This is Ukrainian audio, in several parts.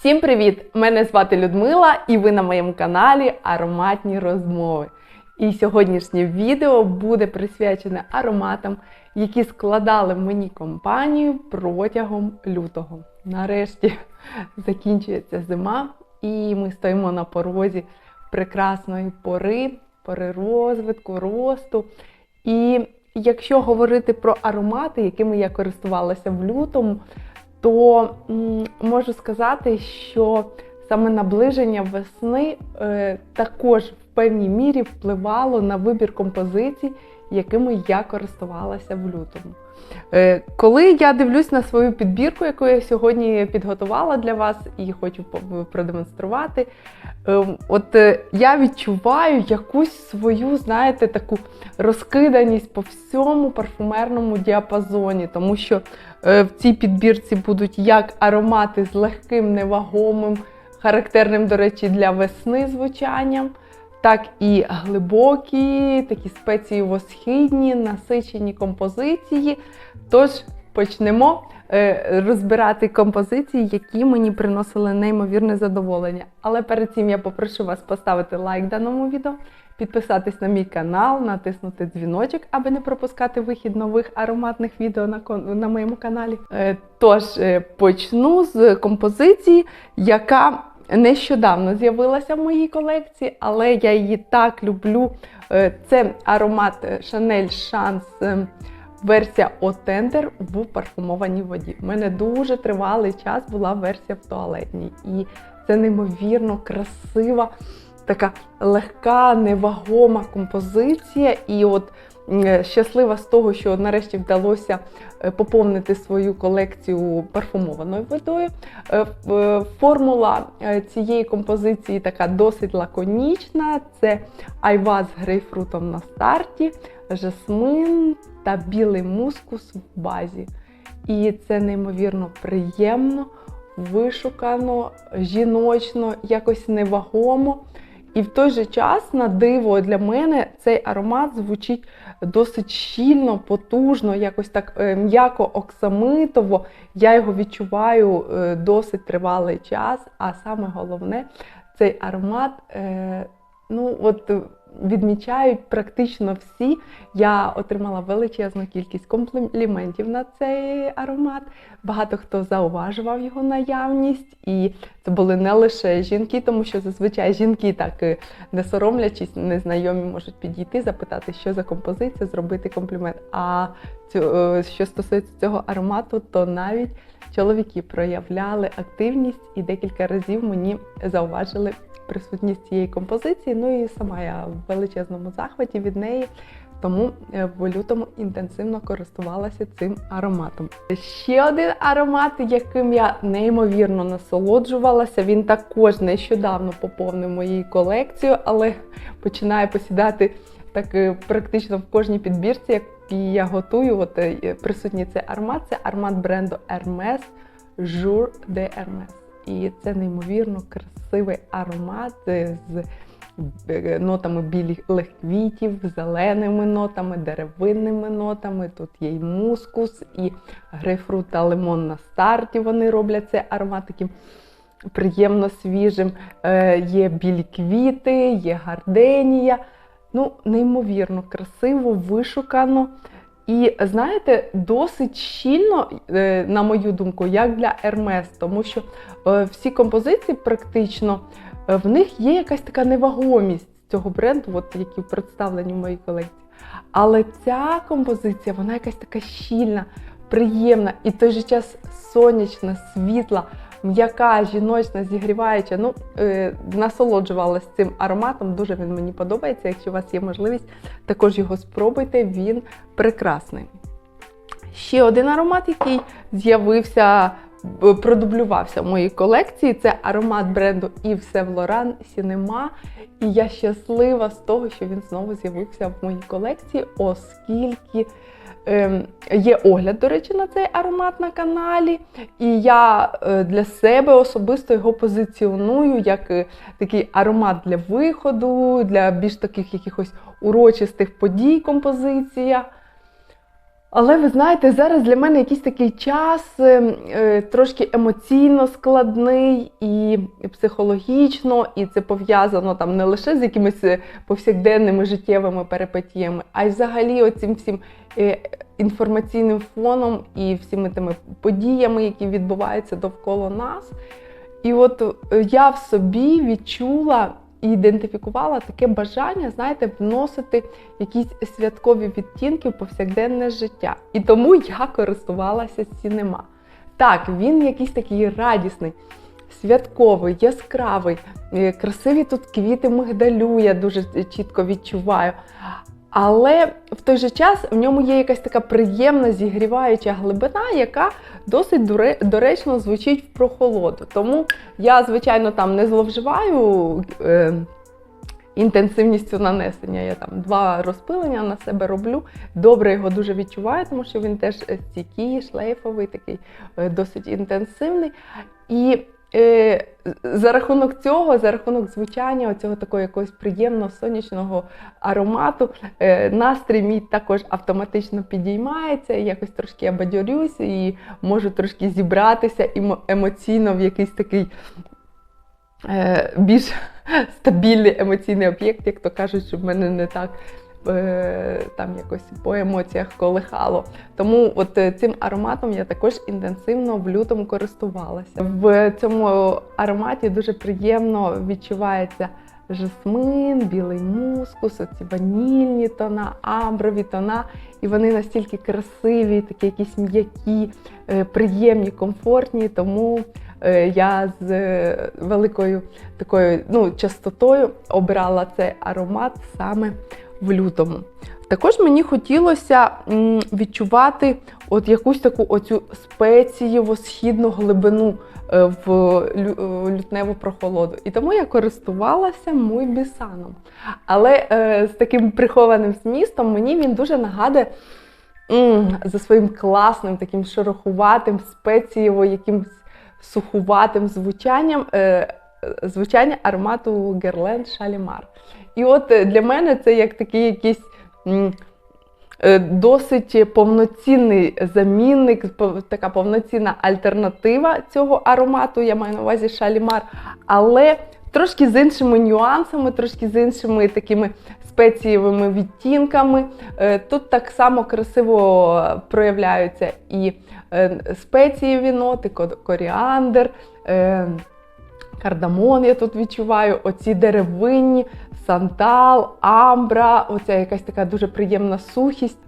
Всім привіт! Мене звати Людмила, і ви на моєму каналі Ароматні розмови. І сьогоднішнє відео буде присвячене ароматам, які складали мені компанію протягом лютого. Нарешті закінчується зима, і ми стоїмо на порозі прекрасної пори, пори розвитку, росту. І якщо говорити про аромати, якими я користувалася в лютому, то можу сказати, що саме наближення весни е, також в певній мірі впливало на вибір композицій, якими я користувалася в лютому. Е, коли я дивлюсь на свою підбірку, яку я сьогодні підготувала для вас і хочу продемонструвати, е, от е, я відчуваю якусь свою, знаєте, таку розкиданість по всьому парфумерному діапазоні, тому що е, в цій підбірці будуть як аромати з легким, невагомим, характерним, до речі, для весни звучанням, так і глибокі, такі спецієво-східні, насичені композиції. Тож почнемо е, розбирати композиції, які мені приносили неймовірне задоволення. Але перед цим я попрошу вас поставити лайк даному відео, підписатись на мій канал, натиснути дзвіночок, аби не пропускати вихід нових ароматних відео на, на моєму каналі. Е, Тож е, почну з композиції, яка нещодавно з'явилася в моїй колекції, але я її так люблю. Е, Це аромат Chanel Chance е, версія Отендер в парфумованій воді. У мене дуже тривалий час була версія в туалетній. І це неймовірно красива, така легка, невагома композиція. І от щаслива з того, що нарешті вдалося е, поповнити свою колекцію парфумованою водою. Е, е, Формула е, цієї композиції така досить лаконічна. Це айва з грейпфрутом на старті, жасмин та білий мускус в базі. І це неймовірно приємно, вишукано, жіночно, якось невагомо. І в той же час, на диво для мене, цей аромат звучить досить щільно, потужно, якось так е, м'яко оксамитово. Я його відчуваю е, досить тривалий час. А саме головне, цей аромат е, ну, от, відмічають практично всі. Я отримала величезну кількість компліментів на цей аромат. Багато хто зауважував його наявність, і це були не лише жінки, тому що зазвичай жінки так е, не соромлячись, незнайомі можуть підійти, запитати, що за композиція, зробити комплімент. А е, що стосується цього аромату, то навіть чоловіки проявляли активність і декілька разів мені зауважили присутність цієї композиції. Ну і сама я в величезному захваті від неї. Тому е, в лютому інтенсивно користувалася цим ароматом. Ще один аромат, яким я неймовірно насолоджувалася. Він також нещодавно поповнив мою колекцію, але починає посідати так е, практично в кожній підбірці, які я готую. От е, присутній цей аромат. Це аромат бренду Hermes Jour de Hermes. І це неймовірно красивий аромат з е, нотами білих квітів, зеленими нотами, деревинними нотами. Тут є й мускус, і грейпфрут та лимон на старті. Вони роблять цей аромат таким приємно свіжим. Е, Є білі квіти, є гарденія. Ну, неймовірно красиво, вишукано. І знаєте, досить щільно, е, на мою думку, як для Hermes, тому що е, всі композиції практично е, в них є якась така невагомість цього бренду, от, які представлені в моїй колекції. Але ця композиція, вона якась така щільна, приємна і в той же час сонячна, світла, м'яка, жіночна, зігріваюча. Ну, е, насолоджувалася цим ароматом. Дуже він мені подобається. Якщо у вас є можливість, також його спробуйте. Він прекрасний. Ще один аромат, який з'явився, продублювався в моїй колекції, це аромат бренду Yves Laurent Cinema. І я щаслива з того, що він знову з'явився в моїй колекції, оскільки є огляд, до речі, на цей аромат на каналі. І я е, для себе особисто його позиціоную як е, такий аромат для виходу, для більш таких якихось урочистих подій композиція. Але ви знаєте, зараз для мене якийсь такий час е, е, трошки емоційно складний і психологічно, і це пов'язано там не лише з якимись е, повсякденними життєвими перипетіями, а й взагалі оцим всім інформаційним фоном і всіми тими подіями, які відбуваються довкола нас. І от я в собі відчула ідентифікувала таке бажання, знаєте, вносити якісь святкові відтінки в повсякденне життя. І тому я користувалася сінема. Так, він якийсь такий радісний, святковий, яскравий, е, красиві тут квіти мигдалю, я дуже чітко відчуваю. Але в той же час в ньому є якась така приємна зігріваюча глибина, яка досить доречно звучить в прохолоду. Тому я, звичайно, там не зловживаю е, інтенсивністю нанесення. Я там два розпилення на себе роблю. Добре його дуже відчуваю, тому що він теж стійкий, шлейфовий, такий е, досить інтенсивний. І е, за рахунок цього, за рахунок звучання, оцього такого якогось приємного сонячного аромату, е, настрій мій також автоматично підіймається, якось трошки я бадьорюсь і можу трошки зібратися емоційно в якийсь такий е, більш стабільний емоційний об'єкт, як то кажуть, щоб мене не так. Е, Там якось по емоціях колихало. Тому от е, цим ароматом я також інтенсивно в лютому користувалася. В цьому ароматі дуже приємно відчувається жасмин, білий мускус, оці ванільні тона, амброві тона. І вони настільки красиві, такі якісь м'які, е, приємні, комфортні. Тому я з великою такою ну, частотою обирала цей аромат саме в лютому. Також мені хотілося відчувати от якусь таку оцю спецієво східну глибину е, в е, лютневу прохолоду. І тому я користувалася муйбісаном. Але е, з таким прихованим змістом мені він дуже нагадує за своїм класним, таким шерохуватим, спецієво якимсь сухуватим звучанням. Е, Звучання аромату Герленд Шалімар. І от е, для мене це як такий якийсь е, досить повноцінний замінник, така повноцінна альтернатива цього аромату, я маю на увазі шалімар, але трошки з іншими нюансами, трошки з іншими такими спецієвими відтінками. Е, Тут так само красиво проявляються і спецієві ноти, ко- коріандр. Кардамон я тут відчуваю, оці деревинні, сантал, амбра, оця якась така дуже приємна сухість.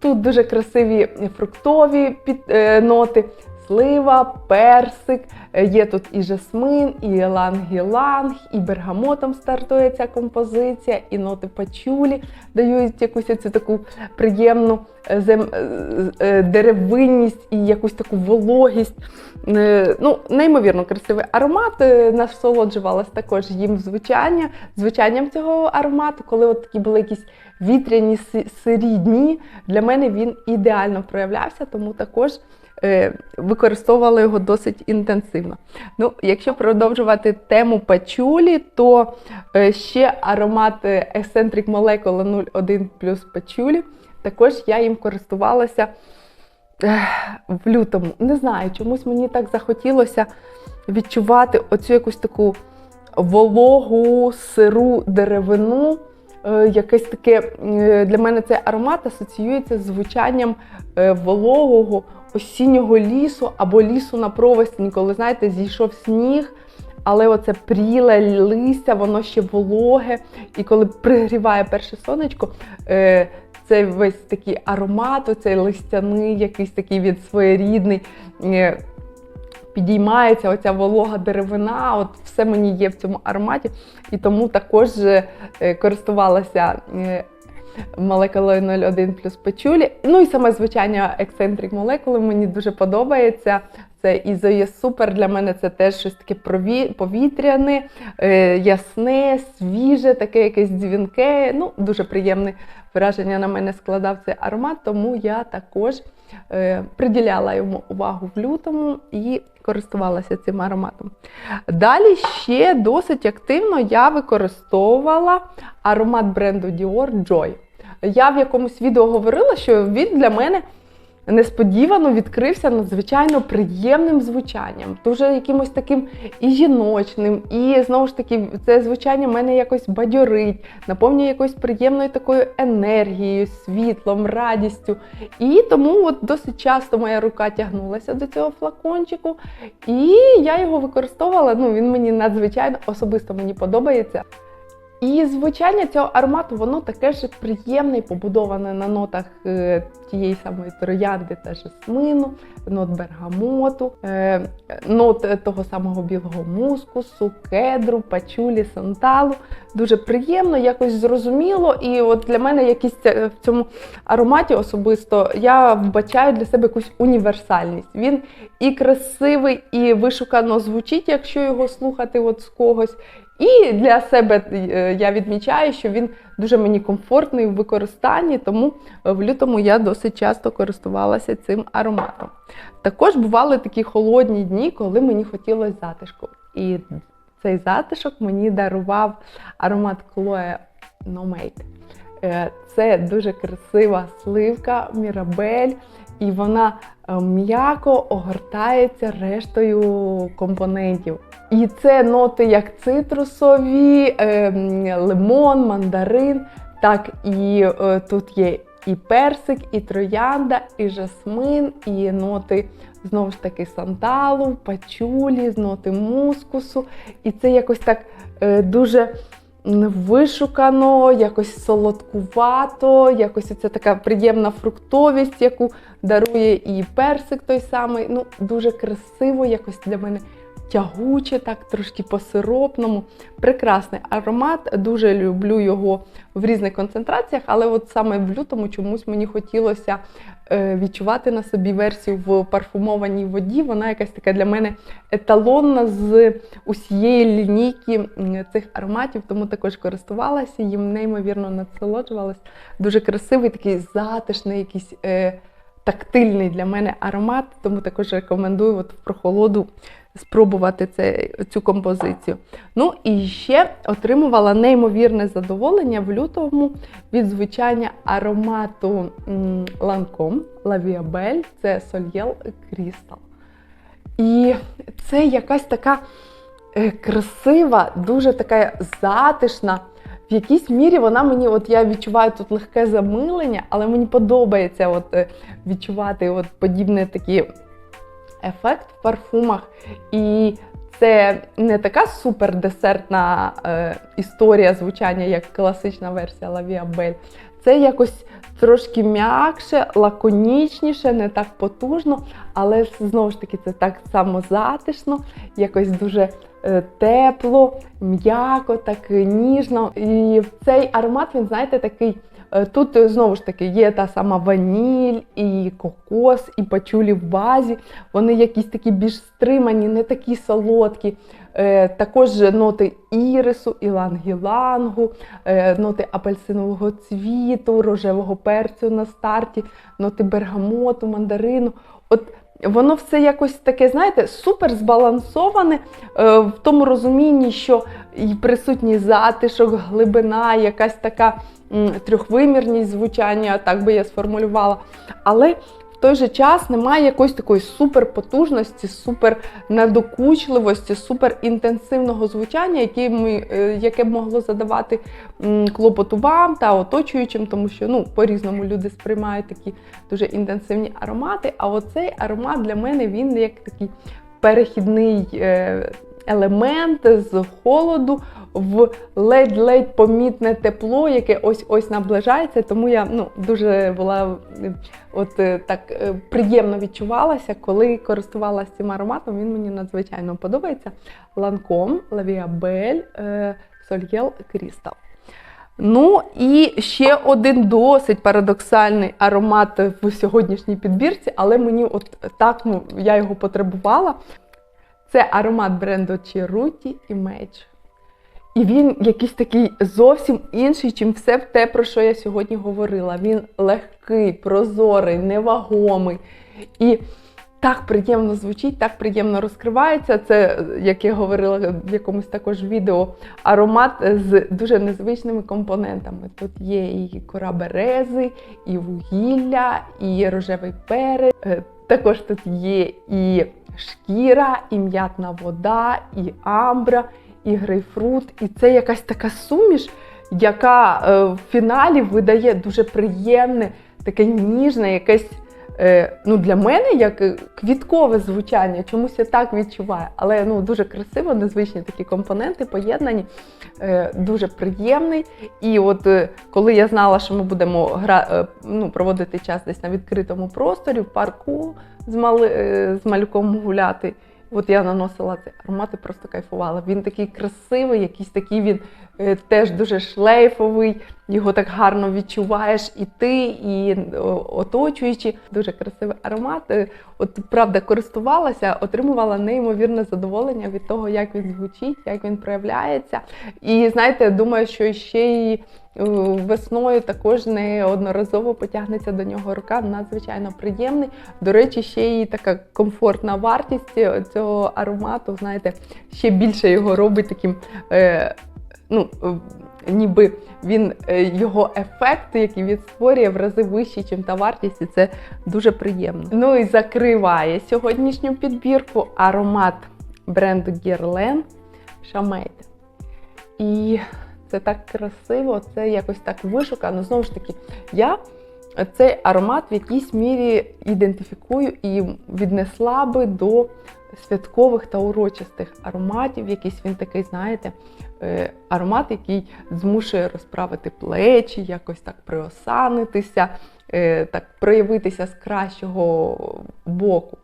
Тут дуже красиві фруктові під, е, ноти, слива, персик, е, є тут і жасмин, і ланг-іланг, і бергамотом стартує ця композиція, і ноти пачулі дають якусь цю таку приємну е, зем, е, деревинність і якусь таку вологість. Ну, неймовірно красивий аромат. Насолоджувалась також їм звучання, звучанням цього аромату, коли от такі були якісь вітряні си- сирі дні. Для мене він ідеально проявлявся, тому також е, використовувала його досить інтенсивно. Ну, якщо продовжувати тему пачулі, то е, ще аромат е, Eccentric Molecule 01 плюс пачулі. Також я їм користувалася в лютому. Не знаю, чомусь мені так захотілося відчувати оцю якусь таку вологу, сиру деревину. Е, Якесь таке е, для мене цей аромат асоціюється з звучанням е, вологого осіннього лісу або лісу на провесні, коли знаєте, зійшов сніг. Але оце пріле листя, воно ще вологе, і коли пригріває перше сонечко, е, цей весь такий аромат, оцей листяний, якийсь такий він своєрідний, е, підіймається оця волога деревина, от все мені є в цьому ароматі. І тому також е, користувалася молекулою 01 плюс печулі. Ну і саме звичайно ексцентрик молекули мені дуже подобається. Це ізоє супер. Для мене це теж щось таке повітряне, е, ясне, свіже, таке якесь дзвінке. Ну, дуже приємне враження на мене складав цей аромат, тому я також е, приділяла йому увагу в лютому і користувалася цим ароматом. Далі ще досить активно я використовувала аромат бренду Dior Joy. Я в якомусь відео говорила, що він для мене несподівано відкрився надзвичайно приємним звучанням, дуже якимось таким і жіночним, і знову ж таки, це звучання мене якось бадьорить, наповнює якоюсь приємною такою енергією, світлом, радістю. І тому от досить часто моя рука тягнулася до цього флакончику, і я його використовувала. Ну, він мені надзвичайно особисто мені подобається. І звучання цього аромату, воно таке ж приємне побудоване на нотах е, тієї самої троянди та жасмину, нот бергамоту, е, нот того самого білого мускусу, кедру, пачулі, санталу. Дуже приємно, якось зрозуміло. І от для мене якісь в цьому ароматі особисто я вбачаю для себе якусь універсальність. Він і красивий, і вишукано звучить, якщо його слухати от з когось. І для себе е, я відмічаю, що він дуже мені комфортний в використанні, тому в лютому я досить часто користувалася цим ароматом. Також бували такі холодні дні, коли мені хотілося затишку. І цей затишок мені дарував аромат Chloe No Mate. Е, Це дуже красива сливка, мірабель, і вона е, м'яко огортається рештою компонентів. І це ноти як цитрусові, е, лимон, мандарин, так і е, тут є і персик, і троянда, і жасмин, і ноти знову ж таки санталу, пачулі, з ноти мускусу. І це якось так дуже вишукано, якось солодкувато, якось це така приємна фруктовість, яку дарує і персик той самий. Ну, дуже красиво, якось для мене тягуче, так трошки по-сиропному. Прекрасний аромат. Дуже люблю його в різних концентраціях, але от саме в лютому чомусь мені хотілося е, відчувати на собі версію в парфумованій воді. Вона якась така для мене еталонна з усієї лінійки цих ароматів, тому також користувалася їм, неймовірно насолоджувалась. Дуже красивий, такий затишний, якийсь. Тактильний для мене аромат, тому також рекомендую от в прохолоду спробувати це, цю композицію. Ну і ще отримувала неймовірне задоволення в лютому від звучання аромату м, Lancome La Vie Belle, це Soliel Crystal. І це якась така е, красива, дуже така затишна. В якійсь мірі вона мені, от я відчуваю тут легке замилення, але мені подобається от, е, відчувати от подібний такий ефект в парфумах. І це не така супердесертна е, історія звучання, як класична версія Belle. Це якось трошки м'якше, лаконічніше, не так потужно, але знову ж таки це так само затишно, якось дуже тепло, м'яко, так е, ніжно. І цей аромат, він, знаєте, такий. е, Тут е, знову ж таки є та сама ваніль, і кокос, і пачулі в базі. Вони якісь такі більш стримані, не такі солодкі. Е, Також ноти ірису, ілангілангу, е, ноти апельсинового цвіту, рожевого перцю на старті, ноти бергамоту, мандарину. От Воно все якось таке, знаєте, супер збалансоване е, в тому розумінні, що і присутній затишок, глибина, якась така м, трьохвимірність звучання, так би я сформулювала. Але в той же час немає якоїсь такої суперпотужності, супернадокучливості, суперінтенсивного звучання, яке, ми, е, яке б могло задавати клопоту вам та оточуючим, тому що ну, по-різному люди сприймають такі дуже інтенсивні аромати. А оцей аромат для мене він як такий перехідний е, елемент з холоду в ледь-ледь помітне тепло, яке ось-ось наближається. Тому я ну, дуже була от е, так е, приємно відчувалася, коли користувалася цим ароматом. Він мені надзвичайно подобається. La Vie Belle е, Crystal. Ну і ще один досить парадоксальний аромат в сьогоднішній підбірці, але мені от так ну, я його потребувала. Це аромат бренду Cheruti Image. І він якийсь такий зовсім інший, чим все те, про що я сьогодні говорила. Він легкий, прозорий, невагомий. І так приємно звучить, так приємно розкривається. Це, як я говорила в якомусь також відео, аромат з дуже незвичними компонентами. Тут є і кора берези, і вугілля, і рожевий перець. Е, Також тут є і шкіра, і м'ятна вода, і амбра, і грейпфрут. І це якась така суміш, яка е, в фіналі видає дуже приємне, таке ніжне, якесь. Е, ну, для мене як е, квіткове звучання, чомусь я так відчуваю. Але ну, дуже красиво, незвичні такі компоненти поєднані, е, дуже приємний. І от коли я знала, що ми будемо гра, ну, проводити час десь на відкритому просторі, в парку з, мали, е, з малюком гуляти. От я наносила цей аромат і просто кайфувала. Він такий красивий, якийсь такий він е, теж дуже шлейфовий, його так гарно відчуваєш і ти, і о, оточуючі. Дуже красивий аромат. От правда, користувалася, отримувала неймовірне задоволення від того, як він звучить, як він проявляється. І знаєте, думаю, що ще й е, весною також неодноразово потягнеться до нього рука. Надзвичайно приємний. До речі, ще й така комфортна вартість цього аромату. Знаєте, ще більше його робить таким. Е, ну, е, ніби він е, його ефект, який він створює, в рази вищий, ніж та вартість, і це дуже приємно. Ну і закриває сьогоднішню підбірку аромат бренду Guerlain Chamade. І це так красиво, це якось так вишукано. Знову ж таки, я цей аромат в якійсь мірі ідентифікую і віднесла би до святкових та урочистих ароматів. Якийсь він такий, знаєте, аромат, який змушує розправити плечі, якось так приосанитися, е, так проявитися з кращого боку.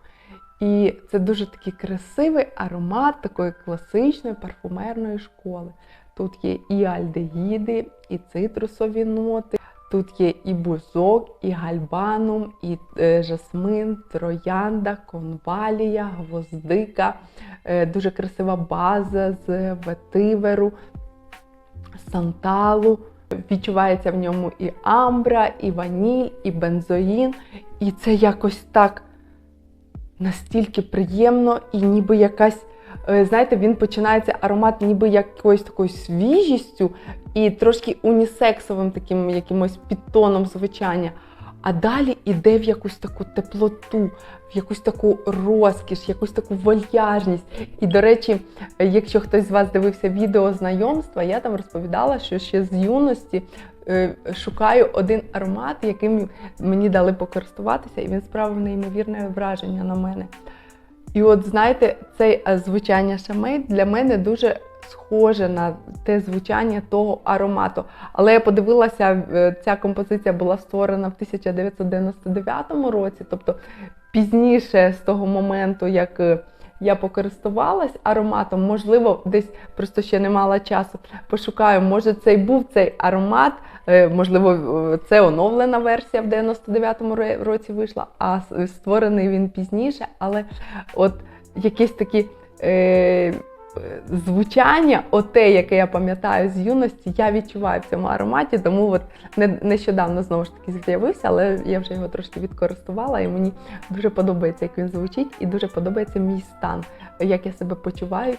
І це дуже такий красивий аромат такої класичної парфумерної школи. Тут є і альдегіди, і цитрусові ноти. Тут є і бузок, і гальбанум, і е, жасмин, троянда, конвалія, гвоздика, е, дуже красива база з ветиверу, санталу. Відчувається в ньому і амбра, і ваніль, і бензоїн. І це якось так настільки приємно і ніби якась. Е, Знаєте, він починається аромат ніби якоюсь такою свіжістю і трошки унісексовим таким якимось підтоном звучання. А далі іде в якусь таку теплоту, в якусь таку розкіш, якусь таку вольяжність. І, до речі, якщо хтось з вас дивився відео знайомства, я там розповідала, що ще з юності е, шукаю один аромат, яким мені дали покористуватися, і він справив неймовірне враження на мене. І от знаєте, це е, звучання шамейд для мене дуже схоже на те звучання того аромату. Але я подивилася, е, ця композиція була створена в 1999 році, тобто пізніше з того моменту, як е, я покористувалась ароматом, можливо, десь просто ще не мала часу. Пошукаю, може, це й був цей аромат, е, можливо, е, це оновлена версія в 99-му році вийшла, а створений він пізніше, але от якісь такі. Е, Звучання, оте, яке я пам'ятаю з юності, я відчуваю в цьому ароматі, тому от не- нещодавно знову ж таки з'явився, але я вже його трошки відкористувала, і мені дуже подобається, як він звучить, і дуже подобається мій стан, як я себе почуваю,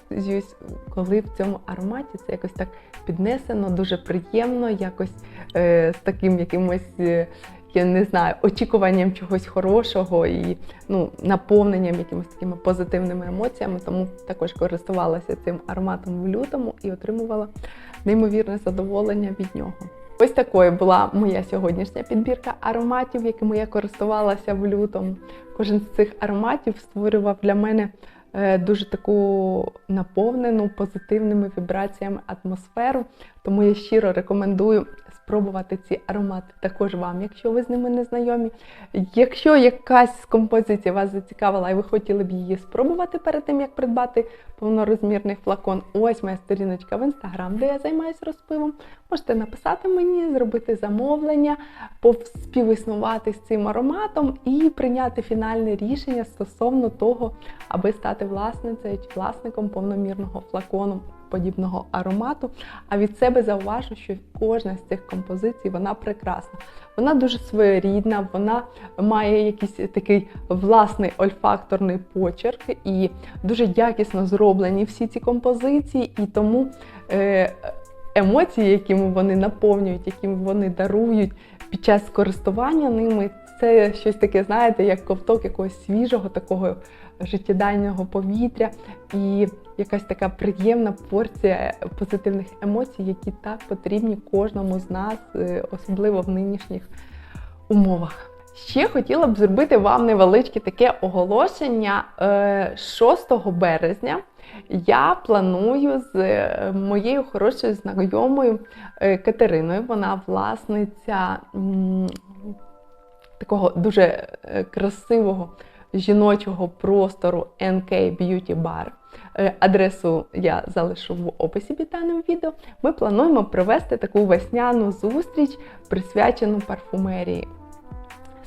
коли в цьому ароматі це якось так піднесено, дуже приємно, якось е, з таким якимось. е, я не знаю, очікуванням чогось хорошого і ну, наповненням якимось такими позитивними емоціями. Тому також користувалася цим ароматом в лютому і отримувала неймовірне задоволення від нього. Ось такою була моя сьогоднішня підбірка ароматів, якими я користувалася в лютому. Кожен з цих ароматів створював для мене е, дуже таку наповнену позитивними вібраціями атмосферу. Тому я щиро рекомендую спробувати ці аромати також вам, якщо ви з ними не знайомі. Якщо якась з композицій вас зацікавила і ви хотіли б її спробувати перед тим, як придбати повнорозмірний флакон, ось моя сторіночка в інстаграм, де я займаюся розпивом. Можете написати мені, зробити замовлення, співіснувати з цим ароматом і прийняти фінальне рішення стосовно того, аби стати власницею чи власником повномірного флакону подібного аромату. А від себе зауважу, що кожна з цих композицій вона прекрасна. Вона дуже своєрідна, вона має якийсь такий власний ольфакторний почерк і дуже якісно зроблені всі ці композиції, і тому е, емоції, якими вони наповнюють, якими вони дарують під час користування ними, це щось таке, знаєте, як ковток якогось свіжого, такого життєдайного повітря і якась така приємна порція позитивних емоцій, які так потрібні кожному з нас, е, особливо в нинішніх умовах. Ще хотіла б зробити вам невеличке таке оголошення. Е, 6 березня я планую з е, моєю хорошою знайомою е, Катериною. Вона власниця такого дуже е, красивого жіночого простору NK Beauty Bar. Е, Адресу я залишу в описі під даним відео. Ми плануємо провести таку весняну зустріч, присвячену парфумерії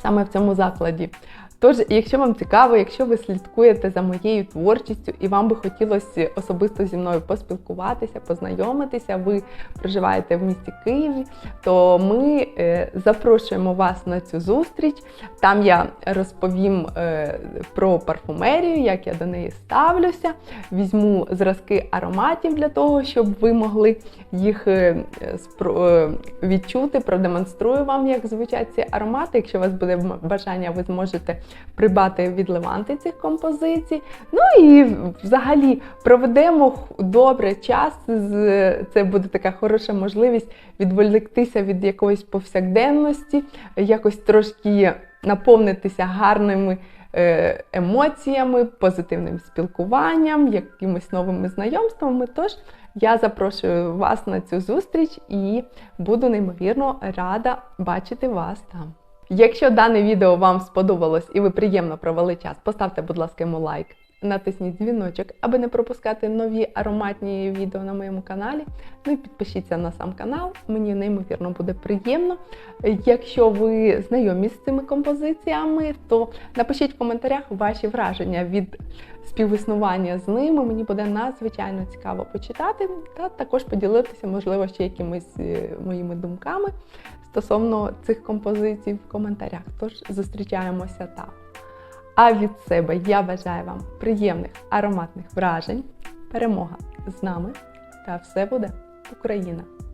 саме в цьому закладі. Тож, якщо вам цікаво, якщо ви слідкуєте за моєю творчістю і вам би хотілося особисто зі мною поспілкуватися, познайомитися, ви проживаєте в місті Києві, то ми е, запрошуємо вас на цю зустріч. Там я розповім е, про парфумерію, як я до неї ставлюся. Візьму зразки ароматів для того, щоб ви могли їх е, відчути, продемонструю вам, як звучать ці аромати. Якщо у вас буде бажання, ви зможете придбати від Леванти цих композицій. Ну і взагалі проведемо добре час. Це буде така хороша можливість відволіктися від якоїсь повсякденності, якось трошки наповнитися гарними е, емоціями, позитивним спілкуванням, якимись новими знайомствами. Тож я запрошую вас на цю зустріч і буду неймовірно рада бачити вас там. Якщо дане відео вам сподобалось і ви приємно провели час, поставте, будь ласка, йому лайк, натисніть дзвіночок, аби не пропускати нові ароматні відео на моєму каналі. Ну і підпишіться на сам канал, мені неймовірно буде приємно. Якщо ви знайомі з цими композиціями, то напишіть в коментарях ваші враження від співіснування з ними. Мені буде надзвичайно цікаво почитати та також поділитися, можливо, ще якимись е, моїми думками стосовно цих композицій в коментарях. Тож зустрічаємося там. А від себе я бажаю вам приємних ароматних вражень, перемога з нами та все буде Україна!